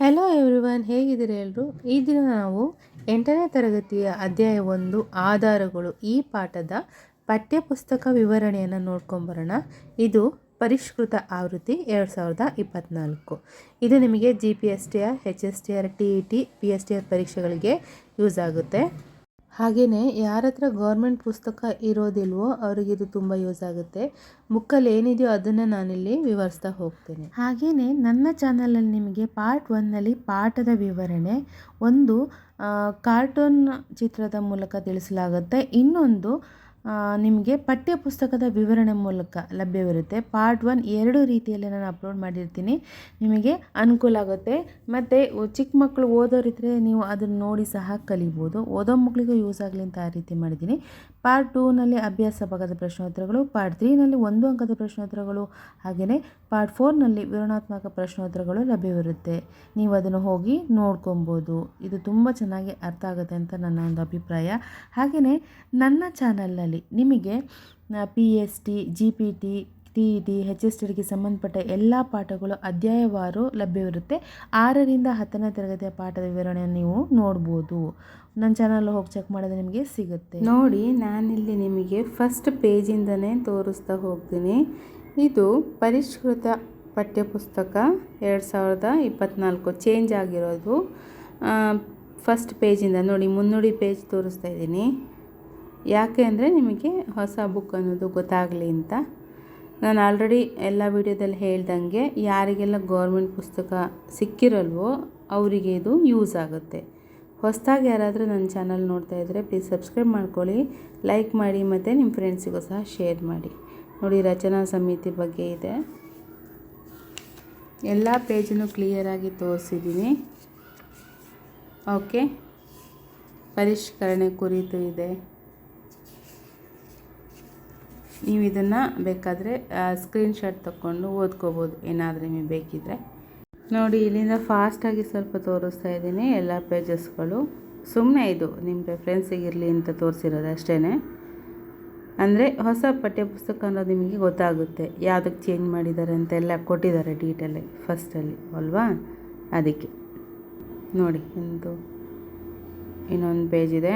Hello everyone ಹೇಗಿದ್ದೀರಿ ಎಲ್ಲರೂ ಈ ದಿನ ನಾವು ಎಂಟನೇ ತರಗತಿಯ ಅಧ್ಯಾಯ ಒಂದು, ಆಧಾರಗಳು ಈ ಪಾಠದ ಪಠ್ಯಪುಸ್ತಕ ವಿವರಣೆಯನ್ನು ನೋಡ್ಕೊಂಬರೋಣ. ಇದು ಪರಿಷ್ಕೃತ ಆವೃತ್ತಿ ಎರಡು ಸಾವಿರದ ಇಪ್ಪತ್ತ್ನಾಲ್ಕು ಇದು ನಿಮಗೆ G P S T R H S T R T E T P S T R ಪರೀಕ್ಷೆಗಳಿಗೆ ಯೂಸ್ ಆಗುತ್ತೆ. ಹಾಗೆಯೇ ಯಾರ ಹತ್ರ ಗೌರ್ಮೆಂಟ್ ಪುಸ್ತಕ ಇರೋದಿಲ್ವೋ ಅವರಿಗೆ ಇದು ತುಂಬ ಯೂಸ್ ಆಗುತ್ತೆ. ಬುಕ್ಕಲ್ಲಿ ಏನಿದೆಯೋ ಅದನ್ನು ನಾನಿಲ್ಲಿ ವಿವರಿಸ್ತಾ ಹೋಗ್ತೇನೆ. ಹಾಗೆಯೇ ನನ್ನ ಚಾನಲಲ್ಲಿ ನಿಮಗೆ ಪಾರ್ಟ್ ಒನ್ನಲ್ಲಿ ಪಾಠದ ವಿವರಣೆ, ಒಂದು ಕಾರ್ಟೂನ್ ಚಿತ್ರದ ಮೂಲಕ ತಿಳಿಸಲಾಗುತ್ತೆ. ಇನ್ನೊಂದು ನಿಮಗೆ ಪಠ್ಯಪುಸ್ತಕದ ವಿವರಣೆ ಮೂಲಕ ಲಭ್ಯವಿರುತ್ತೆ. ಪಾರ್ಟ್ ಒನ್ ಎರಡು ರೀತಿಯಲ್ಲಿ ನಾನು ಅಪ್ಲೋಡ್ ಮಾಡಿರ್ತೀನಿ. ನಿಮಗೆ ಅನುಕೂಲ ಆಗುತ್ತೆ. ಮತ್ತು ಚಿಕ್ಕ ಮಕ್ಕಳು ಓದೋರಿದ್ದರೆ ನೀವು ಅದನ್ನು ನೋಡಿ ಸಹ ಕಲಿಬೋದು. ಓದೋ ಮಕ್ಕಳಿಗೂ ಯೂಸ್ ಆಗಲಿ ಅಂತ ಆ ರೀತಿ ಮಾಡಿದ್ದೀನಿ. ಪಾರ್ಟ್ ಟೂನಲ್ಲಿ ಅಭ್ಯಾಸ ಭಾಗದ ಪ್ರಶ್ನೋತ್ತರಗಳು ಪಾರ್ಟ್ ತ್ರೀನಲ್ಲಿ ಒಂದು ಅಂಕದ ಪ್ರಶ್ನೋತ್ತರಗಳು ಹಾಗೆಯೇ ಪಾರ್ಟ್ ಫೋರ್ನಲ್ಲಿ ವಿವರಣಾತ್ಮಕ ಪ್ರಶ್ನೋತ್ತರಗಳು ಲಭ್ಯವಿರುತ್ತೆ. ನೀವು ಅದನ್ನು ಹೋಗಿ ನೋಡ್ಕೊಬೋದು. ಇದು ತುಂಬ ಚೆನ್ನಾಗಿ ಅರ್ಥ ಆಗುತ್ತೆ ಅಂತ ನನ್ನ ಒಂದು ಅಭಿಪ್ರಾಯ. ಹಾಗೆಯೇ ನನ್ನ ಚಾನಲ್ನಲ್ಲಿ ನಿಮಗೆ P S T G P T T E T H S ಟಿಗೆ ಸಂಬಂಧಪಟ್ಟ ಎಲ್ಲ ಪಾಠಗಳು ಅಧ್ಯಾಯವಾರು ಲಭ್ಯವಿರುತ್ತೆ. ಆರರಿಂದ ಹತ್ತನೇ ತರಗತಿಯ ಪಾಠದ ವಿವರಣೆಯನ್ನು ನೀವು ನೋಡ್ಬೋದು. ನನ್ನ ಚಾನಲ್ ಹೋಗಿ ಚೆಕ್ ಮಾಡಿದ್ರೆ ನಿಮಗೆ ಸಿಗುತ್ತೆ. ನೋಡಿ, ನಾನಿಲ್ಲಿ ನಿಮಗೆ ಫಸ್ಟ್ ಪೇಜಿಂದನೇ ತೋರಿಸ್ತಾ ಹೋಗ್ತೀನಿ. ಇದು ಪರಿಷ್ಕೃತ ಪಠ್ಯಪುಸ್ತಕ ಎರಡು ಸಾವಿರದ ಇಪ್ಪತ್ತ್ನಾಲ್ಕು ಚೇಂಜ್ ಆಗಿರೋದು. ಫಸ್ಟ್ ಪೇಜಿಂದ ನೋಡಿ, ಮುನ್ನುಡಿ ಪೇಜ್ ತೋರಿಸ್ತಾ ಇದ್ದೀನಿ. ಯಾಕೆ ಅಂದರೆ ನಿಮಗೆ ಹೊಸ ಬುಕ್ ಅನ್ನೋದು ಗೊತ್ತಾಗಲಿ ಅಂತ. ನಾನು ಆಲ್ರೆಡಿ ಎಲ್ಲ ವಿಡಿಯೋದಲ್ಲಿ ಹೇಳ್ದಂಗೆ ಯಾರಿಗೆಲ್ಲ ಗೌರ್ಮೆಂಟ್ ಪುಸ್ತಕ ಸಿಕ್ಕಿರಲ್ವೋ ಅವರಿಗೆ ಇದು ಯೂಸ್ ಆಗುತ್ತೆ. ಹೊಸದಾಗಿ ಯಾರಾದರೂ ನನ್ನ ಚಾನಲ್ ನೋಡ್ತಾ ಇದ್ದರೆ ಪ್ಲೀಸ್ ಸಬ್ಸ್ಕ್ರೈಬ್ ಮಾಡ್ಕೊಳ್ಳಿ ಲೈಕ್ ಮಾಡಿ ಮತ್ತು ನಿಮ್ಮ ಫ್ರೆಂಡ್ಸಿಗೂ ಸಹ ಶೇರ್ ಮಾಡಿ. ನೋಡಿ, ರಚನಾ ಸಮಿತಿ ಬಗ್ಗೆ ಇದೆ. ಎಲ್ಲ ಪೇಜನ್ನು ಕ್ಲಿಯರಾಗಿ ತೋರಿಸಿದ್ದೀನಿ. ಓಕೆ ಪರಿಷ್ಕರಣೆ ಕುರಿತು ಇದೆ. ನೀವು ಇದನ್ನು ಬೇಕಾದರೆ ಸ್ಕ್ರೀನ್ಶಾಟ್ ತಗೊಂಡು ಓದ್ಕೋಬೋದು. ಏನಾದರೂ ನಿಮಗೆ ಬೇಕಿದ್ದರೆ ನೋಡಿ, ಇಲ್ಲಿಂದ ಫಾಸ್ಟಾಗಿ ಸ್ವಲ್ಪ ತೋರಿಸ್ತಾ ಇದ್ದೀನಿ ಎಲ್ಲ ಪೇಜಸ್ಗಳು ಸುಮ್ಮನೆ ಇದು ನಿಮ್ಮ ರೆಫ್ರೆನ್ಸಿಗೆ ಇರಲಿ ಅಂತ ತೋರಿಸಿರೋದು ಅಷ್ಟೇ ಅಂದರೆ ಹೊಸ ಪಠ್ಯಪುಸ್ತಕ ಅನ್ನೋದು ನಿಮಗೆ ಗೊತ್ತಾಗುತ್ತೆ. ಯಾವುದಕ್ಕೆ ಚೇಂಜ್ ಮಾಡಿದ್ದಾರೆ ಅಂತೆಲ್ಲ ಕೊಟ್ಟಿದ್ದಾರೆ ಡೀಟೇಲಾಗಿ ಫಸ್ಟಲ್ಲಿ ಅಲ್ವಾ? ಅದಕ್ಕೆ. ನೋಡಿ, ಒಂದು, ಇನ್ನೊಂದು ಪೇಜ್ ಇದೆ.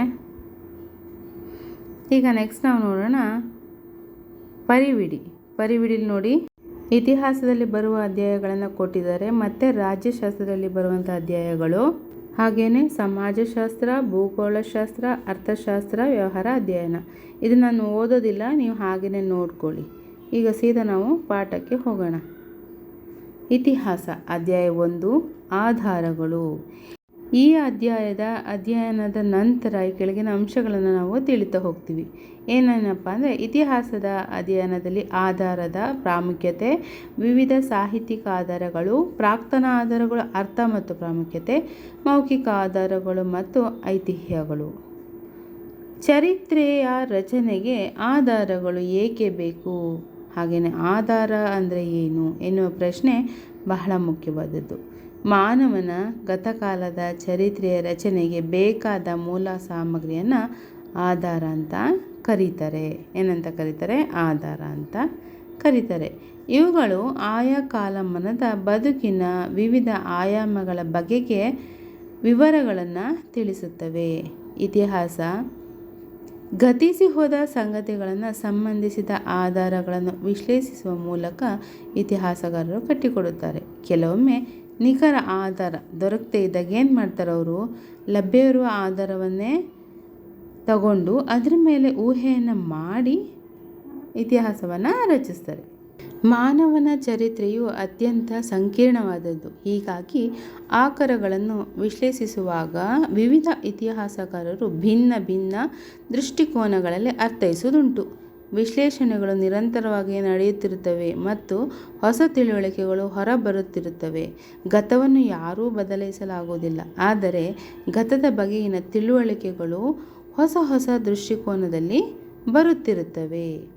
ಈಗ ನೆಕ್ಸ್ಟ್ ನಾವು ನೋಡೋಣ. ಪರಿವಿಡಿ. ಪರಿವಿಡಿಲಿ ನೋಡಿ, ಇತಿಹಾಸದಲ್ಲಿ ಬರುವ ಅಧ್ಯಾಯಗಳನ್ನು ಕೊಟ್ಟಿದ್ದಾರೆ, ಮತ್ತು ರಾಜ್ಯಶಾಸ್ತ್ರದಲ್ಲಿ ಬರುವಂಥ ಅಧ್ಯಾಯಗಳು. ಹಾಗೆಯೇ ಸಮಾಜಶಾಸ್ತ್ರ, ಭೂಗೋಳಶಾಸ್ತ್ರ, ಅರ್ಥಶಾಸ್ತ್ರ, ವ್ಯವಹಾರ, ಅಧ್ಯಯನ. ಇದು ನಾನು ಓದೋದಿಲ್ಲ, ನೀವು ಹಾಗೆಯೇ ನೋಡ್ಕೊಳ್ಳಿ. ಈಗ ಸೀದಾ ನಾವು ಪಾಠಕ್ಕೆ ಹೋಗೋಣ. ಇತಿಹಾಸ ಅಧ್ಯಾಯ ಒಂದು, ಆಧಾರಗಳು. ಈ ಅಧ್ಯಾಯದ ಅಧ್ಯಯನದ ನಂತರ ಈ ಕೆಳಗಿನ ಅಂಶಗಳನ್ನು ನಾವು ತಿಳಿತಾ ಹೋಗ್ತೀವಿ. ಏನೇನಪ್ಪ ಅಂದರೆ ಇತಿಹಾಸದ ಅಧ್ಯಯನದಲ್ಲಿ ಆಧಾರದ ಪ್ರಾಮುಖ್ಯತೆ, ವಿವಿಧ ಸಾಹಿತ್ಯಿಕ ಆಧಾರಗಳು, ಪ್ರಾಕ್ತನ ಆಧಾರಗಳು, ಅರ್ಥ ಮತ್ತು ಪ್ರಾಮುಖ್ಯತೆ, ಮೌಖಿಕ ಆಧಾರಗಳು ಮತ್ತು ಐತಿಹ್ಯಗಳು. ಚರಿತ್ರೆಯ ರಚನೆಗೆ ಆಧಾರಗಳು ಏಕೆ ಬೇಕು? ಹಾಗೆಯೇ ಆಧಾರ ಅಂದರೆ ಏನು ಎನ್ನುವ ಪ್ರಶ್ನೆ ಬಹಳ ಮುಖ್ಯವಾದದ್ದು. ಮಾನವನ ಗತಕಾಲದ ಚರಿತ್ರೆಯ ರಚನೆಗೆ ಬೇಕಾದ ಮೂಲ ಸಾಮಗ್ರಿಯನ್ನು ಆಧಾರ ಅಂತ ಕರೀತಾರೆ. ಏನಂತ ಕರೀತಾರೆ? ಆಧಾರ ಅಂತ ಕರೀತಾರೆ. ಇವುಗಳು ಆಯಾ ಕಾಲಮಾನದ ಬದುಕಿನ ವಿವಿಧ ಆಯಾಮಗಳ ಬಗೆಗೆ ವಿವರಗಳನ್ನು ತಿಳಿಸುತ್ತವೆ. ಇತಿಹಾಸ, ಗತಿಸಿ ಹೋದ ಸಂಗತಿಗಳನ್ನು ಸಂಬಂಧಿಸಿದ ಆಧಾರಗಳನ್ನು ವಿಶ್ಲೇಷಿಸುವ ಮೂಲಕ ಇತಿಹಾಸಗಾರರು ಕಟ್ಟಿಕೊಡುತ್ತಾರೆ. ಕೆಲವೊಮ್ಮೆ ನಿಖರ ಆಧಾರ ದೊರಕದೇ ಇದ್ದಾಗ ಏನು ಮಾಡ್ತಾರೆ ಅವರು? ಲಭ್ಯವಿರುವ ಆಧಾರವನ್ನೇ ತಗೊಂಡು ಅದರ ಮೇಲೆ ಊಹೆಯನ್ನು ಮಾಡಿ ಇತಿಹಾಸವನ್ನು ರಚಿಸ್ತಾರೆ. ಮಾನವನ ಚರಿತ್ರೆಯು ಅತ್ಯಂತ ಸಂಕೀರ್ಣವಾದದ್ದು. ಹೀಗಾಗಿ ಆಕರಗಳನ್ನು ವಿಶ್ಲೇಷಿಸುವಾಗ ವಿವಿಧ ಇತಿಹಾಸಕಾರರು ಭಿನ್ನ ಭಿನ್ನ ದೃಷ್ಟಿಕೋನಗಳಲ್ಲಿ ಅರ್ಥೈಸುವುದುಂಟು. ವಿಶ್ಲೇಷಣೆಗಳು ನಿರಂತರವಾಗಿ ನಡೆಯುತ್ತಿರುತ್ತವೆ ಮತ್ತು ಹೊಸ ತಿಳುವಳಿಕೆಗಳು ಹೊರಬರುತ್ತಿರುತ್ತವೆ. ಗತವನ್ನು ಯಾರೂ ಬದಲಾಯಿಸಲಾಗುವುದಿಲ್ಲ. ಆದರೆ ಗತದ ಬಗೆಗಿನ ತಿಳುವಳಿಕೆಗಳು ಹೊಸ ಹೊಸ ದೃಷ್ಟಿಕೋನದಲ್ಲಿ ಬರುತ್ತಿರುತ್ತವೆ.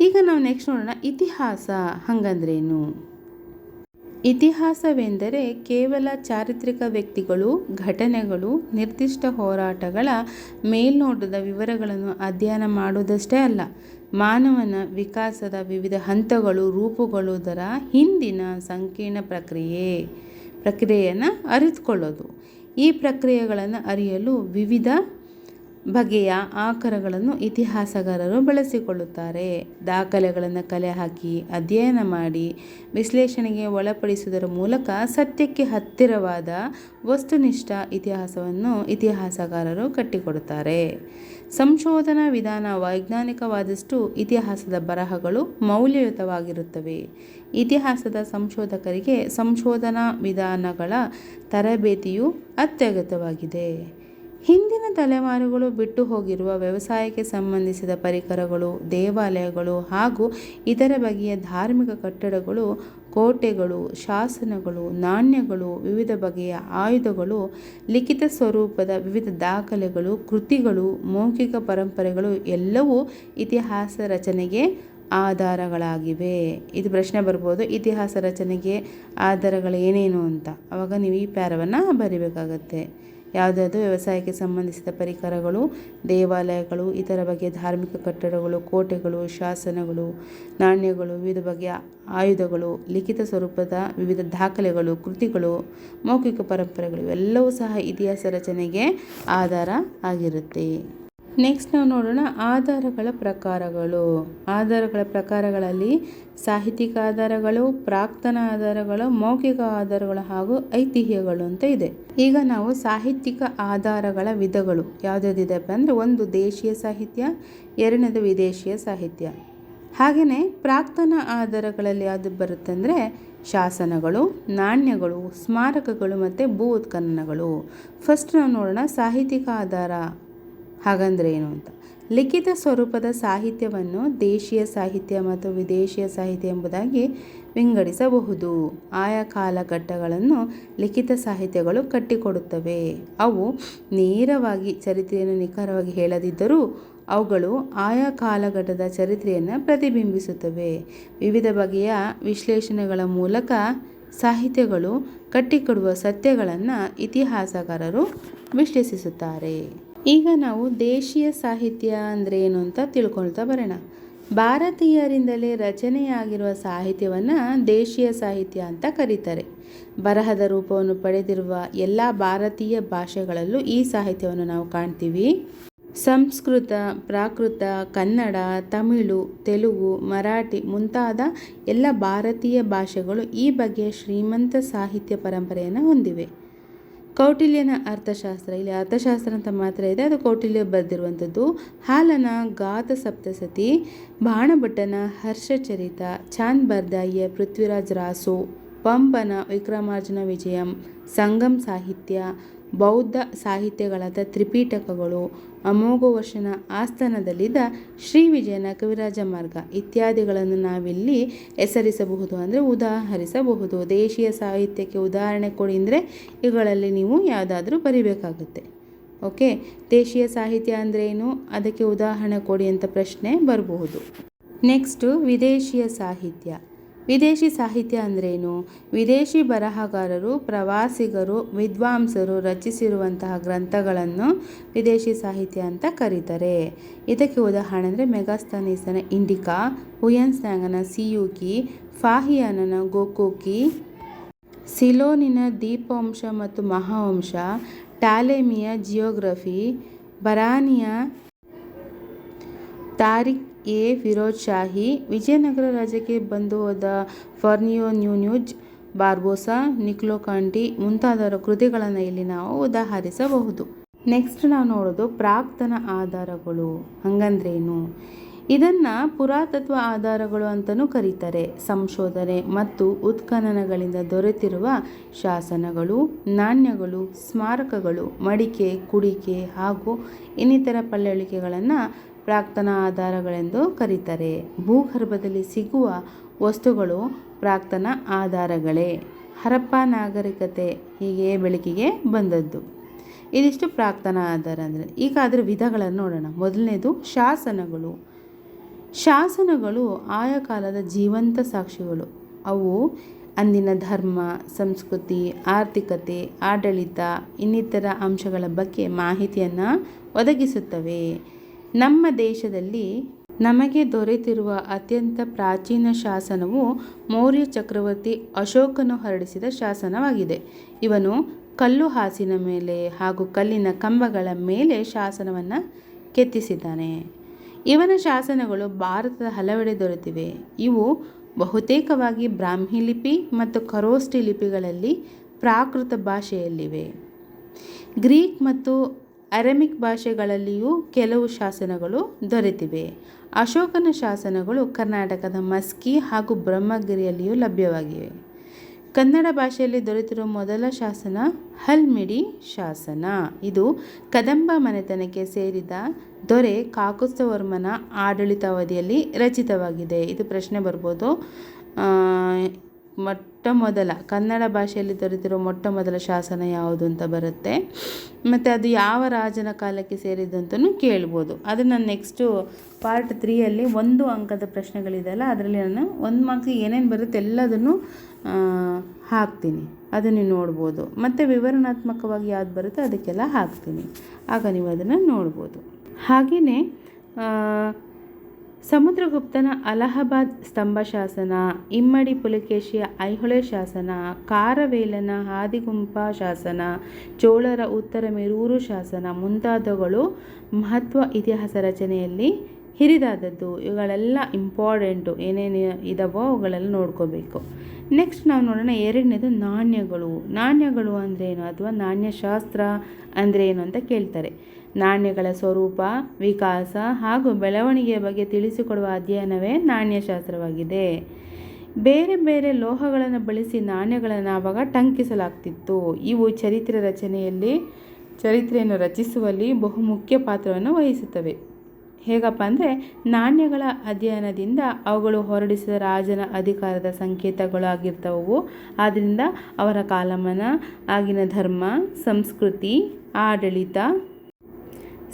ಈಗ ನಾವು ನೆಕ್ಸ್ಟ್ ನೋಡೋಣ ಇತಿಹಾಸ ಹಂಗಂದ್ರೇನು? ಇತಿಹಾಸವೆಂದರೆ ಕೇವಲ ಚಾರಿತ್ರಿಕ ವ್ಯಕ್ತಿಗಳು, ಘಟನೆಗಳು, ನಿರ್ದಿಷ್ಟ ಹೋರಾಟಗಳ ಮೇಲ್ನೋಟದ ವಿವರಗಳನ್ನು ಅಧ್ಯಯನ ಮಾಡುವುದಷ್ಟೇ ಅಲ್ಲ, ಮಾನವನ ವಿಕಾಸದ ವಿವಿಧ ಹಂತಗಳು ರೂಪುಗೊಳ್ಳುವುದರ ಹಿಂದಿನ ಸಂಕೀರ್ಣ ಪ್ರಕ್ರಿಯೆ, ಪ್ರಕ್ರಿಯೆಯನ್ನು ಅರಿತುಕೊಳ್ಳೋದು. ಈ ಪ್ರಕ್ರಿಯೆಗಳನ್ನು ಅರಿಯಲು ವಿವಿಧ ಬಗೆಯ ಆಕರಗಳನ್ನು ಇತಿಹಾಸಗಾರರು ಬಳಸಿಕೊಳ್ಳುತ್ತಾರೆ. ದಾಖಲೆಗಳನ್ನು ಕಲೆ ಹಾಕಿ, ಅಧ್ಯಯನ ಮಾಡಿ, ವಿಶ್ಲೇಷಣೆಗೆ ಒಳಪಡಿಸುವುದರ ಮೂಲಕ ಸತ್ಯಕ್ಕೆ ಹತ್ತಿರವಾದ ವಸ್ತುನಿಷ್ಠ ಇತಿಹಾಸವನ್ನು ಇತಿಹಾಸಗಾರರು ಕಟ್ಟಿಕೊಡುತ್ತಾರೆ. ಸಂಶೋಧನಾ ವಿಧಾನ ವೈಜ್ಞಾನಿಕವಾದಷ್ಟು ಇತಿಹಾಸದ ಬರಹಗಳು ಮೌಲ್ಯಯುತವಾಗಿರುತ್ತವೆ. ಇತಿಹಾಸದ ಸಂಶೋಧಕರಿಗೆ ಸಂಶೋಧನಾ ವಿಧಾನಗಳ ತರಬೇತಿಯು ಅತ್ಯಗತ್ಯವಾಗಿದೆ. ಹಿಂದಿನ ತಲೆಮಾರುಗಳು ಬಿಟ್ಟು ಹೋಗಿರುವ ವ್ಯವಸಾಯಕ್ಕೆ ಸಂಬಂಧಿಸಿದ ಪರಿಕರಗಳು, ದೇವಾಲಯಗಳು ಹಾಗೂ ಇತರ ಬಗೆಯ ಧಾರ್ಮಿಕ ಕಟ್ಟಡಗಳು, ಕೋಟೆಗಳು, ಶಾಸನಗಳು, ನಾಣ್ಯಗಳು, ವಿವಿಧ ಬಗೆಯ ಆಯುಧಗಳು, ಲಿಖಿತ ಸ್ವರೂಪದ ವಿವಿಧ ದಾಖಲೆಗಳು, ಕೃತಿಗಳು, ಮೌಖಿಕ ಪರಂಪರೆಗಳು ಎಲ್ಲವೂ ಇತಿಹಾಸ ರಚನೆಗೆ ಆಧಾರಗಳಾಗಿವೆ. ಇದು ಪ್ರಶ್ನೆ ಬರ್ಬೋದು, ಇತಿಹಾಸ ರಚನೆಗೆ ಆಧಾರಗಳು ಏನೇನು ಅಂತ. ಆವಾಗ ನೀವು ಈ ಪ್ಯಾರವನ್ನು ಬರಿಬೇಕಾಗತ್ತೆ. ಯಾವುದಾದ್ರು ವ್ಯವಸಾಯಕ್ಕೆ ಸಂಬಂಧಿಸಿದ ಪರಿಕರಗಳು, ದೇವಾಲಯಗಳು, ಇತರ ಬಗೆಯ ಧಾರ್ಮಿಕ ಕಟ್ಟಡಗಳು, ಕೋಟೆಗಳು, ಶಾಸನಗಳು, ನಾಣ್ಯಗಳು, ವಿವಿಧ ಬಗೆಯ ಆಯುಧಗಳು, ಲಿಖಿತ ಸ್ವರೂಪದ ವಿವಿಧ ದಾಖಲೆಗಳು, ಕೃತಿಗಳು, ಮೌಖಿಕ ಪರಂಪರೆಗಳು, ಇವೆಲ್ಲವೂ ಸಹ ಇತಿಹಾಸ ರಚನೆಗೆ ಆಧಾರ ಆಗಿರುತ್ತೆ. ನೆಕ್ಸ್ಟ್ ನಾವು ನೋಡೋಣ ಆಧಾರಗಳ ಪ್ರಕಾರಗಳು. ಆಧಾರಗಳ ಪ್ರಕಾರಗಳಲ್ಲಿ ಸಾಹಿತ್ಯಿಕ ಆಧಾರಗಳು, ಪ್ರಾಕ್ತನ ಆಧಾರಗಳು, ಮೌಖಿಕ ಆಧಾರಗಳು ಹಾಗೂ ಐತಿಹ್ಯಗಳು ಅಂತ ಇದೆ. ಈಗ ನಾವು ಸಾಹಿತ್ಯಿಕ ಆಧಾರಗಳ ವಿಧಗಳು ಯಾವುದ್ಯಾವ್ದಿದೆಪ್ಪ ಅಂದರೆ ಒಂದು ದೇಶೀಯ ಸಾಹಿತ್ಯ, ಎರಡನೇದು ವಿದೇಶೀಯ ಸಾಹಿತ್ಯ. ಹಾಗೆಯೇ ಪ್ರಾಕ್ತನ ಆಧಾರಗಳಲ್ಲಿ ಯಾವುದು ಬರುತ್ತೆ ಅಂದರೆ ಶಾಸನಗಳು, ನಾಣ್ಯಗಳು, ಸ್ಮಾರಕಗಳು ಮತ್ತು ಭೂ ಉತ್ಖನನಗಳು ಫಸ್ಟ್ ನಾವು ನೋಡೋಣ ಸಾಹಿತ್ಯಿಕ ಆಧಾರ. ಹಾಗಂದ್ರೆ ಏನು ಅಂತ? ಲಿಖಿತ ಸ್ವರೂಪದ ಸಾಹಿತ್ಯವನ್ನು ದೇಶೀಯ ಸಾಹಿತ್ಯ ಮತ್ತು ವಿದೇಶೀಯ ಸಾಹಿತ್ಯ ಎಂಬುದಾಗಿ ವಿಂಗಡಿಸಬಹುದು. ಆಯಾ ಕಾಲಘಟ್ಟಗಳನ್ನು ಲಿಖಿತ ಸಾಹಿತ್ಯಗಳು ಕಟ್ಟಿಕೊಡುತ್ತವೆ. ಅವು ನೇರವಾಗಿ ಚರಿತ್ರೆಯನ್ನು ನಿಖರವಾಗಿ ಹೇಳದಿದ್ದರೂ ಅವುಗಳು ಆಯಾ ಕಾಲಘಟ್ಟದ ಚರಿತ್ರೆಯನ್ನು ಪ್ರತಿಬಿಂಬಿಸುತ್ತವೆ. ವಿವಿಧ ಬಗೆಯ ವಿಶ್ಲೇಷಣೆಗಳ ಮೂಲಕ ಸಾಹಿತ್ಯಗಳು ಕಟ್ಟಿಕೊಡುವ ಸತ್ಯಗಳನ್ನು ಇತಿಹಾಸಕಾರರು ವಿಶ್ಲೇಷಿಸುತ್ತಾರೆ. ಈಗ ನಾವು ದೇಶೀಯ ಸಾಹಿತ್ಯ ಅಂದರೆ ಏನು ಅಂತ ತಿಳ್ಕೊಳ್ತಾ ಬರೋಣ. ಭಾರತೀಯರಿಂದಲೇ ರಚನೆಯಾಗಿರುವ ಸಾಹಿತ್ಯವನ್ನು ದೇಶೀಯ ಸಾಹಿತ್ಯ ಅಂತ ಕರೀತಾರೆ. ಬರಹದ ರೂಪವನ್ನು ಪಡೆದಿರುವ ಎಲ್ಲ ಭಾರತೀಯ ಭಾಷೆಗಳಲ್ಲೂ ಈ ಸಾಹಿತ್ಯವನ್ನು ನಾವು ಕಾಣ್ತೀವಿ. ಸಂಸ್ಕೃತ, ಪ್ರಾಕೃತ, ಕನ್ನಡ, ತಮಿಳು, ತೆಲುಗು, ಮರಾಠಿ ಮುಂತಾದ ಎಲ್ಲ ಭಾರತೀಯ ಭಾಷೆಗಳು ಈ ಬಗೆಯ ಶ್ರೀಮಂತ ಸಾಹಿತ್ಯ ಪರಂಪರೆಯನ್ನು ಹೊಂದಿವೆ. ಕೌಟಿಲ್ಯನ ಅರ್ಥಶಾಸ್ತ್ರ, ಇಲ್ಲಿ ಅರ್ಥಶಾಸ್ತ್ರ ಅಂತ ಮಾತ್ರ ಇದೆ. ಅದು ಕೌಟಿಲ್ಯ ಬರೆದಿರುವಂಥದ್ದು. ಹಾಲನ ಗಾತ ಸಪ್ತಸತಿ, ಬಾಣಭಟ್ಟನ ಹರ್ಷಚರಿತ ಚಾನ್ ಬರ್ದಾಯ್ಯ ಪೃಥ್ವಿರಾಜ್ ರಾಸು, ಪಂಪನ ವಿಕ್ರಮಾರ್ಜುನ ವಿಜಯಂ ಸಂಗಮ್ ಸಾಹಿತ್ಯ ಬೌದ್ಧ ಸಾಹಿತ್ಯಗಳಾದ ತ್ರಿಪೀಠಕಗಳು ಅಮೋಘವರ್ಷನ ಆಸ್ಥಾನದಲ್ಲಿದ್ದ ಶ್ರೀ ವಿಜಯನ ಕವಿರಾಜ ಮಾರ್ಗ ಇತ್ಯಾದಿಗಳನ್ನು ನಾವಿಲ್ಲಿ ಹೆಸರಿಸಬಹುದು ಅಂದರೆ ಉದಾಹರಿಸಬಹುದು. ದೇಶೀಯ ಸಾಹಿತ್ಯಕ್ಕೆ ಉದಾಹರಣೆ ಕೊಡಿ ಅಂದರೆ ಇವುಗಳಲ್ಲಿ ನೀವು ಯಾವುದಾದ್ರೂ ಬರಿಬೇಕಾಗುತ್ತೆ. ಓಕೆ? ದೇಶೀಯ ಸಾಹಿತ್ಯ ಅಂದರೆ ಏನು? ಅದಕ್ಕೆ ಉದಾಹರಣೆ ಕೊಡಿ ಅಂತ ಪ್ರಶ್ನೆ ಬರಬಹುದು. ನೆಕ್ಸ್ಟು ವಿದೇಶಿಯ ಸಾಹಿತ್ಯ. ವಿದೇಶಿ ಸಾಹಿತ್ಯ ಅಂದ್ರೇನು? ವಿದೇಶಿ ಬರಹಗಾರರು, ಪ್ರವಾಸಿಗರು, ವಿದ್ವಾಂಸರು ರಚಿಸಿರುವಂತಹ ಗ್ರಂಥಗಳನ್ನು ವಿದೇಶಿ ಸಾಹಿತ್ಯ ಅಂತ ಕರೀತಾರೆ. ಇದಕ್ಕೆ ಉದಾಹರಣೆ ಅಂದರೆ ಮೆಗಾಸ್ತಾನೀಸನ ಇಂಡಿಕಾ ಹುಯನ್ಸ್ನ್ಯಾಂಗನ ಸಿಯುಕಿ, ಫಾಹಿಯಾನನ ಗೋಕೋಕಿ, ಸಿಲೋನಿನ ದೀಪವಂಶ ಮತ್ತು ಮಹಾವಂಶ ಟ್ಯಾಲೆಮಿಯ ಜಿಯೋಗ್ರಫಿ, ಬರಾನಿಯ ತಾರಿಕ್ ಎ ಫಿರೋಜ್ ಶಾಹಿ, ವಿಜಯನಗರ ರಾಜ್ಯಕ್ಕೆ ಬಂದು ಹೋದ ಫರ್ನಿಯೋ ನ್ಯೂನ್ಯೂಜ್, ಬಾರ್ಬೋಸಾ, ನಿಕ್ಲೋ ಕಾಂಟಿ ಮುಂತಾದವರ ಕೃತಿಗಳನ್ನು ಇಲ್ಲಿ ನಾವು ಉದಾಹರಿಸಬಹುದು. ನೆಕ್ಸ್ಟ್ ನಾವು ನೋಡೋದು ಪ್ರಾಕ್ತನ ಆಧಾರಗಳು. ಹಂಗಂದ್ರೇನು? ಇದನ್ನು ಪುರಾತತ್ವ ಆಧಾರಗಳು ಅಂತಲೂ ಕರೀತಾರೆ. ಸಂಶೋಧನೆ ಮತ್ತು ಉತ್ಖನನಗಳಿಂದ ದೊರೆತಿರುವ ಶಾಸನಗಳು, ನಾಣ್ಯಗಳು, ಸ್ಮಾರಕಗಳು, ಮಡಿಕೆ, ಕುಡಿಕೆ ಹಾಗೂ ಇನ್ನಿತರ ಪಳೆಯುಳಿಕೆಗಳನ್ನು ಪ್ರಾಕ್ತನ ಆಧಾರಗಳೆಂದು ಕರೀತಾರೆ. ಭೂಗರ್ಭದಲ್ಲಿ ಸಿಗುವ ವಸ್ತುಗಳು ಪ್ರಾಕ್ತನ ಆಧಾರಗಳೇ. ಹರಪ್ಪ ನಾಗರಿಕತೆ ಹೀಗೆ ಬೆಳಕಿಗೆ ಬಂದದ್ದು. ಇದಿಷ್ಟು ಪ್ರಾಕ್ತನ ಆಧಾರ ಅಂದರೆ ಈಗ ಅದರ ವಿಧಗಳನ್ನು ನೋಡೋಣ. ಮೊದಲನೇದು ಶಾಸನಗಳು. ಶಾಸನಗಳು ಆಯಾ ಕಾಲದ ಜೀವಂತ ಸಾಕ್ಷಿಗಳು. ಅವು ಅಂದಿನ ಧರ್ಮ, ಸಂಸ್ಕೃತಿ, ಆರ್ಥಿಕತೆ, ಆಡಳಿತ, ಇನ್ನಿತರ ಅಂಶಗಳ ಬಗ್ಗೆ ಮಾಹಿತಿಯನ್ನು ಒದಗಿಸುತ್ತವೆ. ನಮ್ಮ ದೇಶದಲ್ಲಿ ನಮಗೆ ದೊರೆತಿರುವ ಅತ್ಯಂತ ಪ್ರಾಚೀನ ಶಾಸನವು ಮೌರ್ಯ ಚಕ್ರವರ್ತಿ ಅಶೋಕನು ಹರಡಿಸಿದ ಶಾಸನವಾಗಿದೆ. ಇವನು ಕಲ್ಲು ಹಾಸಿನ ಮೇಲೆ ಹಾಗೂ ಕಲ್ಲಿನ ಕಂಬಗಳ ಮೇಲೆ ಶಾಸನವನ್ನು ಕೆತ್ತಿಸಿದ್ದಾನೆ. ಇವನ ಶಾಸನಗಳು ಭಾರತದ ಹಲವೆಡೆ ದೊರೆತಿವೆ. ಇವು ಬಹುತೇಕವಾಗಿ ಬ್ರಾಹ್ಮಿ ಲಿಪಿ ಮತ್ತು ಖರೋಷ್ಠಿ ಲಿಪಿಗಳಲ್ಲಿ ಪ್ರಾಕೃತ ಭಾಷೆಯಲ್ಲಿವೆ. ಗ್ರೀಕ್ ಮತ್ತು ಅರೆಮಿಕ್ ಭಾಷೆಗಳಲ್ಲಿಯೂ ಕೆಲವು ಶಾಸನಗಳು ದೊರೆತಿವೆ. ಅಶೋಕನ ಶಾಸನಗಳು ಕರ್ನಾಟಕದ ಮಸ್ಕಿ ಹಾಗೂ ಬ್ರಹ್ಮಗಿರಿಯಲ್ಲಿಯೂ ಲಭ್ಯವಾಗಿವೆ. ಕನ್ನಡ ಭಾಷೆಯಲ್ಲಿ ದೊರೆತಿರುವ ಮೊದಲ ಶಾಸನ ಹಲ್ಮಿಡಿ ಶಾಸನ. ಇದು ಕದಂಬ ಮನೆತನಕ್ಕೆ ಸೇರಿದ ದೊರೆ ಕಾಕುಸ್ತವರ್ಮನ ಆಡಳಿತಾವಧಿಯಲ್ಲಿ ರಚಿತವಾಗಿದೆ. ಇದು ಪ್ರಶ್ನೆ ಬರ್ಬೋದು. ಆ, ಮೊಟ್ಟ ಮೊದಲ ಕನ್ನಡ ಭಾಷೆಯಲ್ಲಿ ದೊರೆತಿರೋ ಮೊಟ್ಟ ಮೊದಲ ಶಾಸನ ಯಾವುದು ಅಂತ ಬರುತ್ತೆ. ಮತ್ತು ಅದು ಯಾವ ರಾಜನ ಕಾಲಕ್ಕೆ ಸೇರಿದಂತಲೂ ಕೇಳ್ಬೋದು. ಅದು ನಾನು ನೆಕ್ಸ್ಟು ಪಾರ್ಟ್ ತ್ರೀಯಲ್ಲಿ ಒಂದು ಅಂಕದ ಪ್ರಶ್ನೆಗಳಿದೆಯಲ್ಲ, ಅದರಲ್ಲಿ ನಾನು ಒಂದು ಮಾರ್ಕ್ಸಿಗೆ ಏನೇನು ಬರುತ್ತೆ ಎಲ್ಲದನ್ನು ಹಾಕ್ತೀನಿ ಹಾಕ್ತೀನಿ. ನೀವು ನೋಡ್ಬೋದು. ಮತ್ತು ವಿವರಣಾತ್ಮಕವಾಗಿ ಯಾವ್ದು ಬರುತ್ತೆ ಅದಕ್ಕೆಲ್ಲ ಹಾಕ್ತೀನಿ. ಆಗ ನೀವು ಅದನ್ನು ನೋಡ್ಬೋದು. ಹಾಗೆಯೇ ಸಮುದ್ರಗುಪ್ತನ ಅಲಹಾಬಾದ್ ಸ್ತಂಭ ಶಾಸನ, ಇಮ್ಮಡಿ ಪುಲಕೇಶಿಯ ಐಹೊಳೆ ಶಾಸನ, ಕಾರವೇಲನ ಹಾದಿಗುಂಪ ಶಾಸನ, ಚೋಳರ ಉತ್ತರ ಮೇರೂರು ಶಾಸನ ಮುಂತಾದವುಗಳು ಮಹತ್ವ ಇತಿಹಾಸ ರಚನೆಯಲ್ಲಿ ಹಿರಿದಾದದ್ದು. ಇವುಗಳೆಲ್ಲ ಇಂಪಾರ್ಟೆಂಟು ಏನೇನು ಇದಾವೋ ಅವುಗಳೆಲ್ಲ ನೋಡ್ಕೋಬೇಕು. ನೆಕ್ಸ್ಟ್ ನಾವು ನೋಡೋಣ ಎರಡನೇದು ನಾಣ್ಯಗಳು. ನಾಣ್ಯಗಳು ಅಂದ್ರೇನು? ಅಥವಾ ನಾಣ್ಯಶಾಸ್ತ್ರ ಏನು ಅಂತ ಕೇಳ್ತಾರೆ. ನಾಣ್ಯಗಳ ಸ್ವರೂಪ, ವಿಕಾಸ ಹಾಗೂ ಬೆಳವಣಿಗೆಯ ಬಗ್ಗೆ ತಿಳಿಸಿಕೊಡುವ ಅಧ್ಯಯನವೇ ನಾಣ್ಯಶಾಸ್ತ್ರವಾಗಿದೆ. ಬೇರೆ ಬೇರೆ ಲೋಹಗಳನ್ನು ಬಳಸಿ ನಾಣ್ಯಗಳನ್ನು ಆವಾಗ ಟಂಕಿಸಲಾಗ್ತಿತ್ತು. ಇವು ಚರಿತ್ರೆ ರಚನೆಯಲ್ಲಿ, ಚರಿತ್ರೆಯನ್ನು ರಚಿಸುವಲ್ಲಿ ಬಹುಮುಖ್ಯ ಪಾತ್ರವನ್ನು ವಹಿಸುತ್ತವೆ. ಹೇಗಪ್ಪ ಅಂದರೆ, ನಾಣ್ಯಗಳ ಅಧ್ಯಯನದಿಂದ ಅವುಗಳು ಹೊರಡಿಸಿದ ರಾಜನ ಅಧಿಕಾರದ ಸಂಕೇತಗಳಾಗಿರ್ತವು ಆದ್ದರಿಂದ ಅವರ ಕಾಲಮಾನ, ಆಗಿನ ಧರ್ಮ, ಸಂಸ್ಕೃತಿ, ಆಡಳಿತ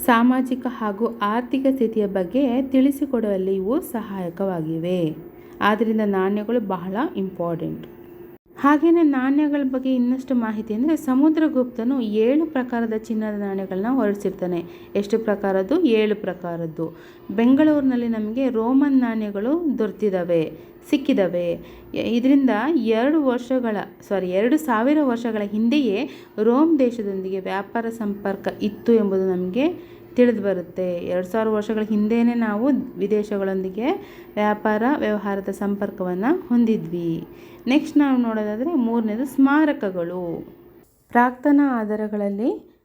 ಸಾಮಾಜಿಕ ಹಾಗೂ ಆರ್ಥಿಕ ಸ್ಥಿತಿಯ ಬಗ್ಗೆ ತಿಳಿಸಿಕೊಡುವಲ್ಲಿ ಇವು ಸಹಾಯಕವಾಗಿವೆ. ಆದ್ದರಿಂದ ನಾಣ್ಯಗಳು ಬಹಳ ಇಂಪಾರ್ಟೆಂಟ್ ಹಾಗೆಯೇ ನಾಣ್ಯಗಳ ಬಗ್ಗೆ ಇನ್ನಷ್ಟು ಮಾಹಿತಿ ಅಂದರೆ ಸಮುದ್ರಗುಪ್ತನು ಏಳು ಪ್ರಕಾರದ ಚಿನ್ನದ ನಾಣ್ಯಗಳನ್ನ ಹೊರಡಿಸಿರ್ತಾನೆ. ಎಷ್ಟು ಪ್ರಕಾರದ್ದು? ಏಳು ಪ್ರಕಾರದ್ದು. ಬೆಂಗಳೂರಿನಲ್ಲಿ ನಮಗೆ ರೋಮನ್ ನಾಣ್ಯಗಳು ದೊರೆತಿದ್ದಾವೆ ಸಿಕ್ಕಿದ್ದಾವೆ ಇದರಿಂದ ಎರಡು ವರ್ಷಗಳ ಸಾರಿ ಎರಡು ಸಾವಿರ ವರ್ಷಗಳ ಹಿಂದೆಯೇ ರೋಮ್ ದೇಶದೊಂದಿಗೆ ವ್ಯಾಪಾರ ಸಂಪರ್ಕ ಇತ್ತು ಎಂಬುದು ನಮಗೆ ತಿಳಿದು ಬರುತ್ತೆ. ಎರಡು ಸಾವಿರ ವರ್ಷಗಳ ಹಿಂದೆಯೇ ನಾವು ವಿದೇಶಗಳೊಂದಿಗೆ ವ್ಯಾಪಾರ, ವ್ಯವಹಾರದ ಸಂಪರ್ಕವನ್ನು ಹೊಂದಿದ್ವಿ. ನೆಕ್ಸ್ಟ್ ನಾವು ನೋಡೋದಾದರೆ ಮೂರನೇದು ಸ್ಮಾರಕಗಳು. ಪ್ರಾಕ್ತನ ಆಧಾರಗಳಲ್ಲಿ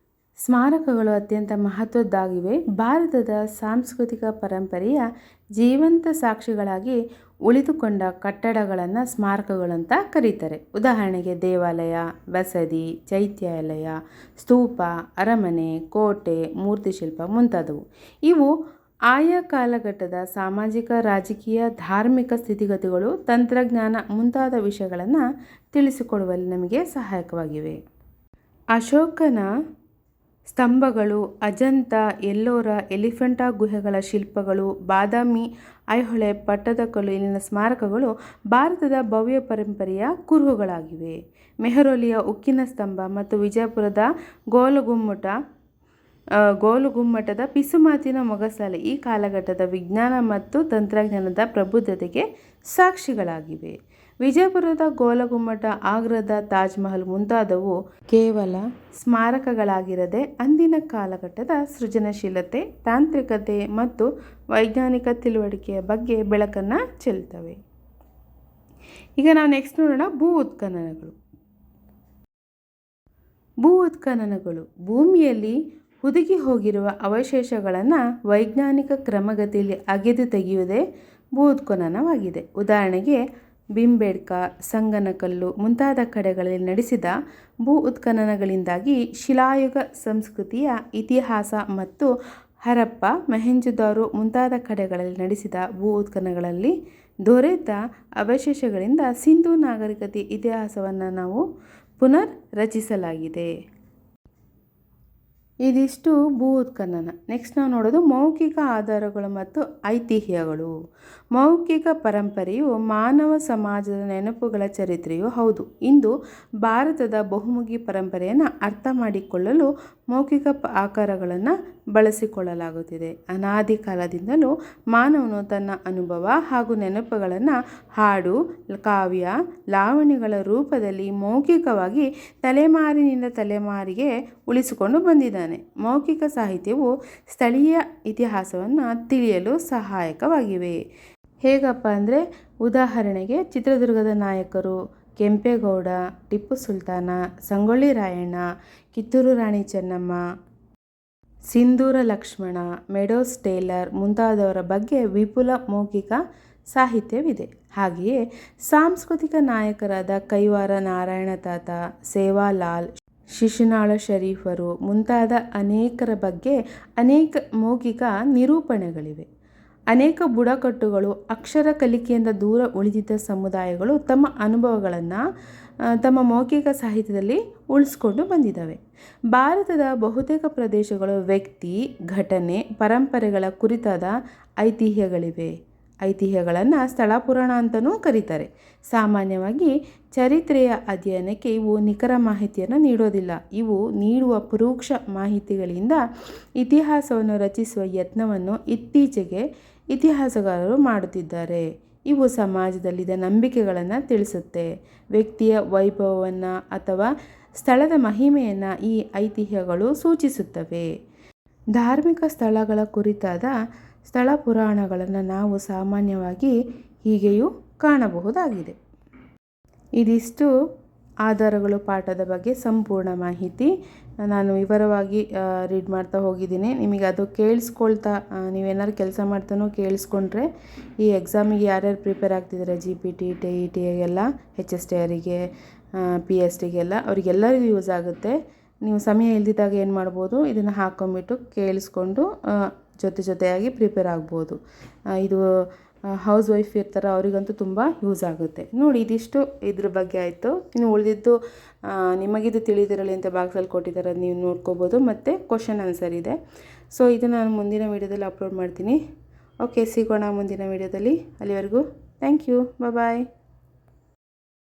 ಸ್ಮಾರಕಗಳು ಅತ್ಯಂತ ಮಹತ್ವದ್ದಾಗಿವೆ. ಭಾರತದ ಸಾಂಸ್ಕೃತಿಕ ಪರಂಪರೆಯ ಜೀವಂತ ಸಾಕ್ಷಿಗಳಾಗಿ ಉಳಿದುಕೊಂಡ ಕಟ್ಟಡಗಳನ್ನು ಸ್ಮಾರಕಗಳು ಅಂತ ಕರೀತಾರೆ. ಉದಾಹರಣೆಗೆ ದೇವಾಲಯ ಬಸದಿ ಚೈತ್ಯಾಲಯ, ಸ್ತೂಪ, ಅರಮನೆ, ಕೋಟೆ, ಮೂರ್ತಿಶಿಲ್ಪ ಮುಂತಾದವು. ಇವು ಆಯಾ ಕಾಲಘಟ್ಟದ ಸಾಮಾಜಿಕ, ರಾಜಕೀಯ, ಧಾರ್ಮಿಕ ಸ್ಥಿತಿಗತಿಗಳು, ತಂತ್ರಜ್ಞಾನ ಮುಂತಾದ ವಿಷಯಗಳನ್ನು ತಿಳಿಸಿಕೊಡುವಲ್ಲಿ ನಮಗೆ ಸಹಾಯಕವಾಗಿವೆ. ಅಶೋಕನ ಸ್ತಂಭಗಳು, ಅಜಂತ, ಎಲ್ಲೋರ, ಎಲಿಫೆಂಟಾ ಗುಹೆಗಳ ಶಿಲ್ಪಗಳು, ಬಾದಾಮಿ ಐಹೊಳೆ ಪಟ್ಟದಕಲ್ಲು ಇಲ್ಲಿನ ಸ್ಮಾರಕಗಳು ಭಾರತದ ಭವ್ಯ ಪರಂಪರೆಯ ಕುರುಹುಗಳಾಗಿವೆ. ಮೆಹರೋಲಿಯ ಉಕ್ಕಿನ ಸ್ತಂಭ ಮತ್ತು ವಿಜಯಪುರದ ಗೋಲಗುಮ್ಮಟ ಗೋಲುಗುಮ್ಮಟದ ಪಿಸುಮಾತಿನ ಮೊಗಸಾಲೆ ಈ ಕಾಲಘಟ್ಟದ ವಿಜ್ಞಾನ ಮತ್ತು ತಂತ್ರಜ್ಞಾನದ ಪ್ರಬುದ್ಧತೆಗೆ ಸಾಕ್ಷಿಗಳಾಗಿವೆ. ವಿಜಯಪುರದ ಗೋಲಗುಮ್ಮಟ ಆಗ್ರಾದ ತಾಜ್ಮಹಲ್ ಮುಂತಾದವು ಕೇವಲ ಸ್ಮಾರಕಗಳಾಗಿರದೆ ಅಂದಿನ ಕಾಲಘಟ್ಟದ ಸೃಜನಶೀಲತೆ, ತಾಂತ್ರಿಕತೆ ಮತ್ತು ವೈಜ್ಞಾನಿಕ ತಿಳುವಳಿಕೆಯ ಬಗ್ಗೆ ಬೆಳಕನ್ನು ಚೆಲ್ತವೆ. ಈಗ ನಾವು ನೆಕ್ಸ್ಟ್ ನೋಡೋಣ ಭೂ ಉತ್ಖನನಗಳು. ಭೂ ಉತ್ಖನನಗಳು ಭೂಮಿಯಲ್ಲಿ ಹುದುಗಿ ಹೋಗಿರುವ ಅವಶೇಷಗಳನ್ನು ವೈಜ್ಞಾನಿಕ ಕ್ರಮಗತಿಯಲ್ಲಿ ಅಗೆದು ತೆಗೆಯುವುದೇ ಭೂ ಉತ್ಖನನವಾಗಿದೆ ಉದಾಹರಣೆಗೆ ಬಿಂಬೇಡ್ಕ ಸಂಗನಕಲ್ಲು ಮುಂತಾದ ಕಡೆಗಳಲ್ಲಿ ನಡೆಸಿದ ಭೂ ಉತ್ಖನನಗಳಿಂದಾಗಿ ಶಿಲಾಯುಗ ಸಂಸ್ಕೃತಿಯ ಇತಿಹಾಸ ಮತ್ತು ಹರಪ್ಪ, ಮೆಹೆಂಜುದಾರು ಮುಂತಾದ ಕಡೆಗಳಲ್ಲಿ ನಡೆಸಿದ ಭೂ ಉತ್ಖನಗಳಲ್ಲಿ ದೊರೆತ ಅವಶೇಷಗಳಿಂದ ಸಿಂಧೂ ನಾಗರಿಕತೆ ಇತಿಹಾಸವನ್ನು ನಾವು ಪುನರ್ ರಚಿಸಲಾಗಿದೆ. ಇದಿಷ್ಟು ಭೂ ಉತ್ಖನನ ನೆಕ್ಸ್ಟ್ ನಾವು ನೋಡೋದು ಮೌಖಿಕ ಆಧಾರಗಳು ಮತ್ತು ಐತಿಹ್ಯಗಳು. ಮೌಖಿಕ ಪರಂಪರೆಯು ಮಾನವ ಸಮಾಜದ ನೆನಪುಗಳ ಚರಿತ್ರೆಯು ಹೌದು. ಇಂದು ಭಾರತದ ಬಹುಮುಖಿ ಪರಂಪರೆಯನ್ನು ಅರ್ಥ ಮಾಡಿಕೊಳ್ಳಲು ಮೌಖಿಕ ಆಕಾರಗಳನ್ನು ಬಳಸಿಕೊಳ್ಳಲಾಗುತ್ತಿದೆ. ಅನಾದಿ ಕಾಲದಿಂದಲೂ ಮಾನವನು ತನ್ನ ಅನುಭವ ಹಾಗೂ ನೆನಪುಗಳನ್ನು ಹಾಡು, ಕಾವ್ಯ ಲಾವಣಿಗಳ ರೂಪದಲ್ಲಿ ಮೌಖಿಕವಾಗಿ ತಲೆಮಾರಿನಿಂದ ತಲೆಮಾರಿಗೆ ಉಳಿಸಿಕೊಂಡು ಬಂದಿದ್ದಾನೆ. ಮೌಖಿಕ ಸಾಹಿತ್ಯವು ಸ್ಥಳೀಯ ಇತಿಹಾಸವನ್ನು ತಿಳಿಯಲು ಸಹಾಯಕವಾಗಿವೆ. ಹೇಗಪ್ಪ ಅಂದರೆ, ಉದಾಹರಣೆಗೆ ಚಿತ್ರದುರ್ಗದ ನಾಯಕರು ಕೆಂಪೇಗೌಡ, ಟಿಪ್ಪು ಸುಲ್ತಾನ, ಸಂಗೊಳ್ಳಿ ರಾಯಣ್ಣ, ಕಿತ್ತೂರು ರಾಣಿ ಚೆನ್ನಮ್ಮ, ಸಿಂಧೂರ ಲಕ್ಷ್ಮಣ, ಮೆಡೋಸ್ ಟೇಲರ್ ಮುಂತಾದವರ ಬಗ್ಗೆ ವಿಪುಲ ಮೌಖಿಕ ಸಾಹಿತ್ಯವಿದೆ. ಹಾಗೆಯೇ ಸಾಂಸ್ಕೃತಿಕ ನಾಯಕರಾದ ಕೈವಾರ ನಾರಾಯಣ ತಾತ, ಸೇವಾಲಾಲ್, ಶಿಶುನಾಳ ಶರೀಫರು ಮುಂತಾದ ಅನೇಕರ ಬಗ್ಗೆ ಅನೇಕ ಮೌಖಿಕ ನಿರೂಪಣೆಗಳಿವೆ. ಅನೇಕ ಬುಡಕಟ್ಟುಗಳು ಅಕ್ಷರ ಕಲಿಕೆಯಿಂದ ದೂರ ಉಳಿದಿದ್ದ ಸಮುದಾಯಗಳು ತಮ್ಮ ಅನುಭವಗಳನ್ನು ತಮ್ಮ ಮೌಖಿಕ ಸಾಹಿತ್ಯದಲ್ಲಿ ಉಳಿಸ್ಕೊಂಡು ಬಂದಿದ್ದಾವೆ. ಭಾರತದ ಬಹುತೇಕ ಪ್ರದೇಶಗಳು ವ್ಯಕ್ತಿ, ಘಟನೆ, ಪರಂಪರೆಗಳ ಕುರಿತಾದ ಐತಿಹ್ಯಗಳಿವೆ. ಐತಿಹ್ಯಗಳನ್ನು ಸ್ಥಳ ಪುರಾಣ ಅಂತಲೂ ಕರೀತಾರೆ. ಸಾಮಾನ್ಯವಾಗಿ ಚರಿತ್ರೆಯ ಅಧ್ಯಯನಕ್ಕೆ ಇವು ನಿಖರ ಮಾಹಿತಿಯನ್ನು ನೀಡೋದಿಲ್ಲ. ಇವು ನೀಡುವ ಪರೋಕ್ಷ ಮಾಹಿತಿಗಳಿಂದ ಇತಿಹಾಸವನ್ನು ರಚಿಸುವ ಯತ್ನವನ್ನು ಇತ್ತೀಚೆಗೆ ಇತಿಹಾಸಗಾರರು ಮಾಡುತ್ತಿದ್ದಾರೆ. ಇವು ಸಮಾಜದಲ್ಲಿದ್ದ ನಂಬಿಕೆಗಳನ್ನು ತಿಳಿಸುತ್ತೆ. ವ್ಯಕ್ತಿಯ ವೈಭವವನ್ನು ಅಥವಾ ಸ್ಥಳದ ಮಹಿಮೆಯನ್ನು ಈ ಐತಿಹ್ಯಗಳು ಸೂಚಿಸುತ್ತವೆ. ಧಾರ್ಮಿಕ ಸ್ಥಳಗಳ ಕುರಿತಾದ ಸ್ಥಳ ಪುರಾಣಗಳನ್ನು ನಾವು ಸಾಮಾನ್ಯವಾಗಿ ಹೀಗೆಯೂ ಕಾಣಬಹುದಾಗಿದೆ. ಇದಿಷ್ಟು ಆಧಾರಗಳು ಪಾಠದ ಬಗ್ಗೆ ಸಂಪೂರ್ಣ ಮಾಹಿತಿ. ನಾನು ವಿವರವಾಗಿ ರೀಡ್ ಮಾಡ್ತಾ ಹೋಗಿದ್ದೀನಿ. ನಿಮಗೆ ಅದು ಕೇಳಿಸ್ಕೊಳ್ತಾ ನೀವೇನಾದ್ರು ಕೆಲಸ ಮಾಡ್ತಾನೋ ಕೇಳಿಸ್ಕೊಂಡ್ರೆ, ಈ ಎಕ್ಸಾಮಿಗೆ ಯಾರ್ಯಾರು ಪ್ರಿಪೇರ್ ಆಗ್ತಿದ್ದಾರೆ G P T T E ಟಿಗೆಲ್ಲ H S T ಅವರಿಗೆ ಪಿ ಎಸ್ ಟಿಗೆಲ್ಲ ಅವರಿಗೆಲ್ಲರಿಗೂ ಯೂಸ್ ಆಗುತ್ತೆ. ನೀವು ಸಮಯ ಇಲ್ದಿದ್ದಾಗ ಏನು ಮಾಡ್ಬೋದು, ಇದನ್ನು ಹಾಕ್ಕೊಂಬಿಟ್ಟು ಕೇಳಿಸ್ಕೊಂಡು ಜೊತೆ ಜೊತೆಯಾಗಿ ಪ್ರಿಪೇರ್ ಆಗ್ಬೋದು. ಇದು ಹೌಸ್ ವೈಫ್ ಇರ್ತಾರೆ, ಅವರಿಗಂತೂ ತುಂಬ ಯೂಸ್ ಆಗುತ್ತೆ. ನೋಡಿ, ಇದಿಷ್ಟು ಇದ್ರ ಬಗ್ಗೆ ಆಯಿತು. ಇನ್ನು ಉಳಿದಿದ್ದು ನಿಮಗಿದು ತಿಳಿದಿರಲಿ ಅಂತ ಬಾಕ್ಸಲ್ಲಿ ಕೊಟ್ಟಿದ್ದಾರೆ ಅದು ನೀವು ನೋಡ್ಕೋಬೋದು. ಮತ್ತು ಕ್ವಶನ್ ಆನ್ಸರ್ ಇದೆ. ಸೊ ಇದು ನಾನು ಮುಂದಿನ ವೀಡಿಯೋದಲ್ಲಿ ಅಪ್ಲೋಡ್ ಮಾಡ್ತೀನಿ. ಓಕೆ ಸಿಗೋಣ ಮುಂದಿನ ವೀಡಿಯೋದಲ್ಲಿ. ಅಲ್ಲಿವರೆಗೂ ಥ್ಯಾಂಕ್ ಯು ಬಾಯ್